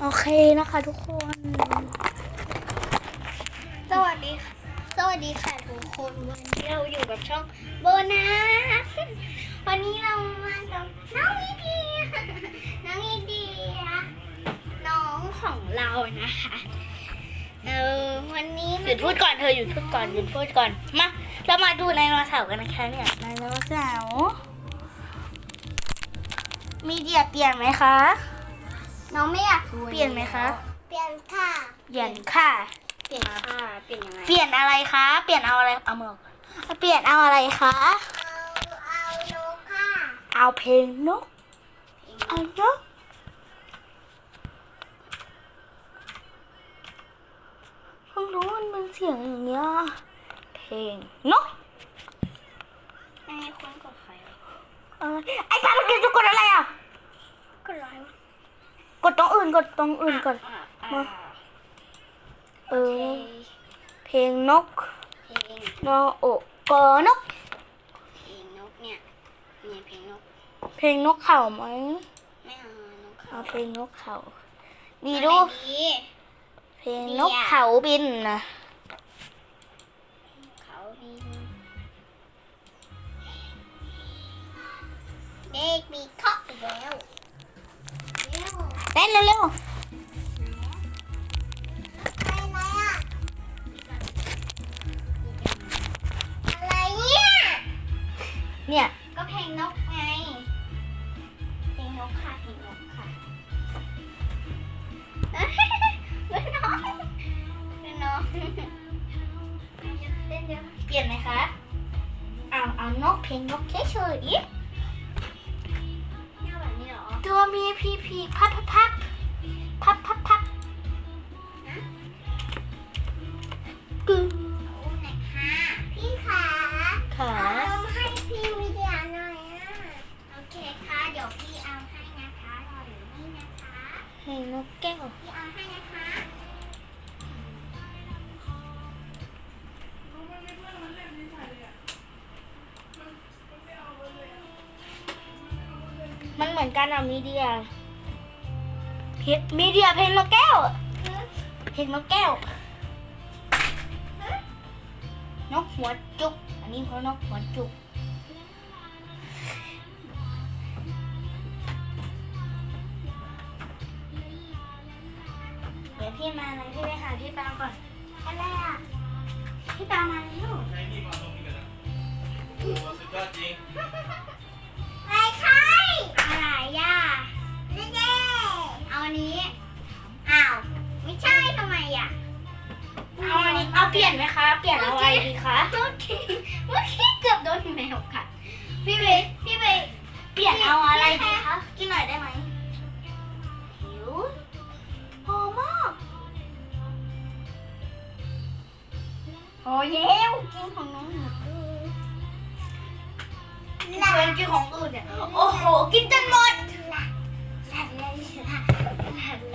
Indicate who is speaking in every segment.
Speaker 1: โอเคนะคะทุกคน
Speaker 2: สวัสดีค่ะสวัสดีค่ะทุกคนวันนี้เราอยู่กับช่องโบนัสวันนี้เรามากับน้องอีเดียน้องอีเดียน้องของเรานะคะเออวันนี้
Speaker 1: หยุดพูดก่อนเธอหยุดพูดก่อนหยุดพูดก่อนมาเรามาดูไดโนเสาร์กันนะคะเนี่ยไดโนเสาร์มีเดียเปลี่ยนไหมคะ
Speaker 2: น้องไม่อยากดู
Speaker 1: เปลี่ยนไหมคะ
Speaker 2: เปลี่ยนค่ะ
Speaker 1: เปลี่ยนค่ะ
Speaker 2: เปลี่ยนค่ะ เปลี่ยนยังไง
Speaker 1: เปลี่ยนอะไรคะ เปลี่ยนเอาอะไร เอามือออกเปลี่ยนเอาอะไรคะ
Speaker 2: เอา เอานกค่ะ
Speaker 1: เอาเพลงนก เอานกเพิ่งรู้มันเป็นเสียงอย่างเนี้ย เพลงนก
Speaker 2: ไม่มีคนกดใครหรอ
Speaker 1: อะไรไอ้ตาเราจะกดอะไรอะ
Speaker 2: กดไลค์
Speaker 1: กดตรงอื่นกดตรงอื่นก่อน
Speaker 2: อะ
Speaker 1: มา
Speaker 2: อะ
Speaker 1: เอ
Speaker 2: โอเค
Speaker 1: อเพลงนก
Speaker 2: เพลง
Speaker 1: นอโอกกอนก
Speaker 2: เพลงนกเนี่ยเนี่ยเพลงนก
Speaker 1: เพลงนกเขาไหม
Speaker 2: ไม่เอานกเขา
Speaker 1: เอาเพลงนกเขาดีดู
Speaker 2: อันไหนดี
Speaker 1: เพลงนกเขาบินนะ
Speaker 2: เขาบินเด็กมีเคาะอีกแล้วเร็ว
Speaker 1: เต้นเร็ว
Speaker 2: ไปไหนอะอะไรเนี่ย
Speaker 1: ๆเนี่ย
Speaker 2: ก็เพลงนกไง เพลงนกค่ะเพลงนกค่ะเอ้ยเล่นน้องเล่นน้องเต้นเยอะ
Speaker 1: เปลี่ยนไหมคะเอาเอานกเพลงนกเฉย
Speaker 2: ห
Speaker 1: มีพีพีพับพับพับพับพับพับกึ่ง
Speaker 2: โอ้ไหนค่ะพี่ขา
Speaker 1: ขา
Speaker 2: เอาให้พี่วิทยาหน่อยอะโอเคค่ะเดี๋ยวพี่เอาให้นะคะรออยู่นี่นะคะ
Speaker 1: เพลงนกแก้ว
Speaker 2: พี่เอาให้นะคะ
Speaker 1: มันเหมือนกันอะมีเดียเพลงมีเดียเพลงนกแก้ว เพลงนกแก้ว นกหัวจุก อันนี้เพราะนกหัวจุก เดี๋ยวพี่มาเลยพี่ไปหาพี่ปางก่อน
Speaker 2: อะไรอะ
Speaker 1: พี่ปางมาแล้ว
Speaker 3: ดี
Speaker 1: คะเมื่
Speaker 2: อกี้เมื่อกี้เกือบโดนแมวกัดพี่เบย์พี่เบย์
Speaker 1: เปลี่ยนเอาอะไรดีคะกินหน่อยได้ไหมหิวหอมมาก
Speaker 2: โอ้เย้วกินของน้องหมดเลย
Speaker 1: เพื่อนกินของอื่นเนี่ยโอ้โห กินจนหมด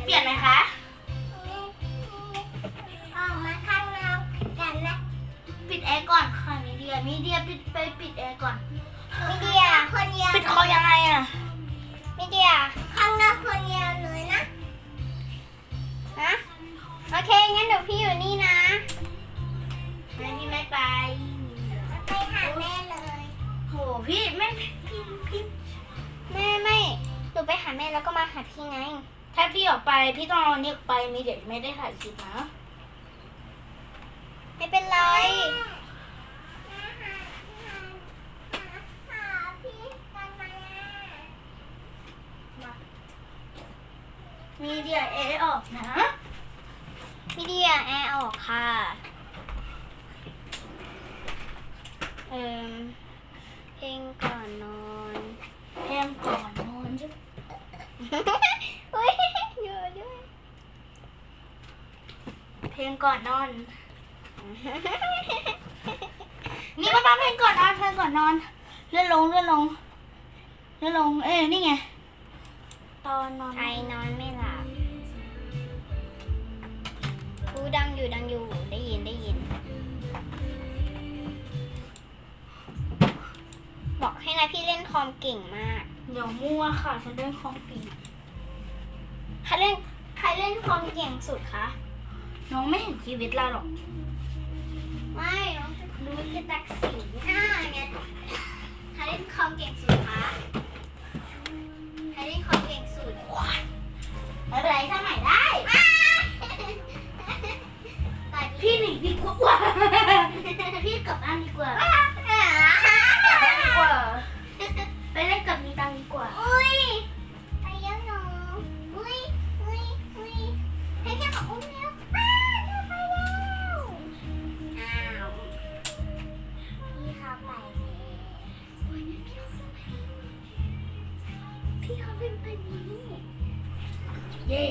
Speaker 1: เปลี่ยนไหมคะ ร์ก่อนค่ะมีเดียมีเดียปิดไปปิดแอร์ก่อน
Speaker 2: มิเดียคนเดียว
Speaker 1: ปิดคอยังไงอะ
Speaker 2: มิเดียข้างนอกคนเดียวเลยนะนะโอเคงั้นเดี๋ยวพี่อยู่นี่นะ
Speaker 1: ไม่พี่ไม่ไป
Speaker 2: ไปหาแม่เลย
Speaker 1: โหพี่ไม่พี่พี่
Speaker 2: แม่ไม่หนูไปหาแม่แล้วก็มาหาพี่ไง
Speaker 1: ถ้าพี่ออกไปพี่ต้องเอาอันนี้ออกไปมีเดียไม่ได้ถ่ายคลิปนะ
Speaker 2: ไม่เป็นไร
Speaker 1: มีเดียเอออกนะ
Speaker 2: มิเดียแอร์ออกค่ะ เอ่มเพลงก่อนนอน
Speaker 1: เพลงก่อนนอนใช่
Speaker 2: อุ้ยเยอะด้วย
Speaker 1: เพลงก่อนนอน นี่มาฟังเพลงก่อนนอนเพลงก่อนนอน เลื่อนลงเลื่อนลงเลื่อนลง เอ้นี่ไง ตอนนอน
Speaker 2: ใครนอนไม่หลับ กูดังอยู่ดังอยู่ได้ยินได้ยิน บอกให้นะพี่เล่นคอมเก่งมาก
Speaker 1: เดี๋ยวมั่วค่ะฉันเล่นของปี
Speaker 2: ถ้าเล่นใครเล่นคอมเก่งสุดคะ
Speaker 1: น้องไม่เห็นชีวิตเราหรอก
Speaker 2: ไม่น้องจะรู้จะตัดสินหน้าไง เขาเป็นแบบนี้
Speaker 1: เย่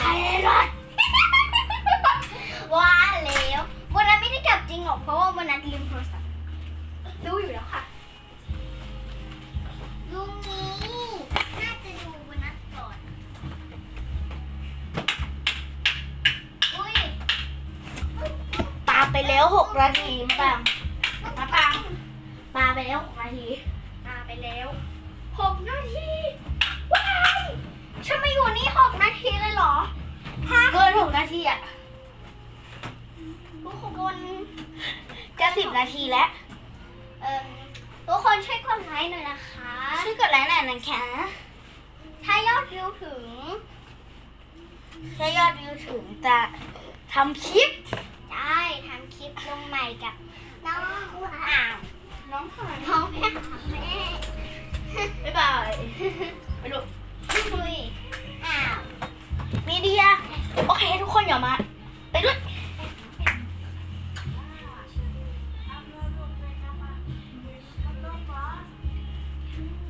Speaker 1: ใครรถ
Speaker 2: ว่าแล้ววันนั้นไม่ได้กลับจริงหรอกเพราะว่าวันนั้นลืมโทรศัพท์รู้อยู่แล้วค่ะลุงนี้น่าจะดูวันนั้นก่อนอุ้ย
Speaker 1: ปาไปแล้วหกนาทีมาปังมาปังปาไปแล้วหกนาที
Speaker 2: ตาไปแล้ว หกนาทีว้ายฉันมาอยู่นี่หกนาทีเลยเหรอฮะ
Speaker 1: เกินหกนาทีอะ
Speaker 2: ทุกคน
Speaker 1: จะสิบนาทีแล้ว
Speaker 2: เอ่อทุกคนช่วยกดไลค์หน่อยนะคะ
Speaker 1: ช่วยกดไลค์หน่อยนะคะ
Speaker 2: ถ้ายอดวิวถึง
Speaker 1: ถ้ายอดวิวถึงจะทำคลิป
Speaker 2: ได้ทำคลิปลงใหม่กับน้องอ้าวน้องค่ะน้องแม่แม่
Speaker 1: บ๊ายบายไปดู
Speaker 2: คุยอ้าว
Speaker 1: มีเดีย โอเคทุกคนอย่ามา ไปด้วย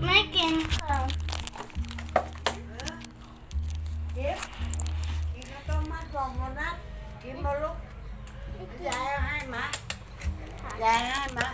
Speaker 1: ไม่กินค่ะ
Speaker 4: กินกินข้าวต้มมัดกล่องมานัดกินมาลุกยายเอาให้มายายให้มา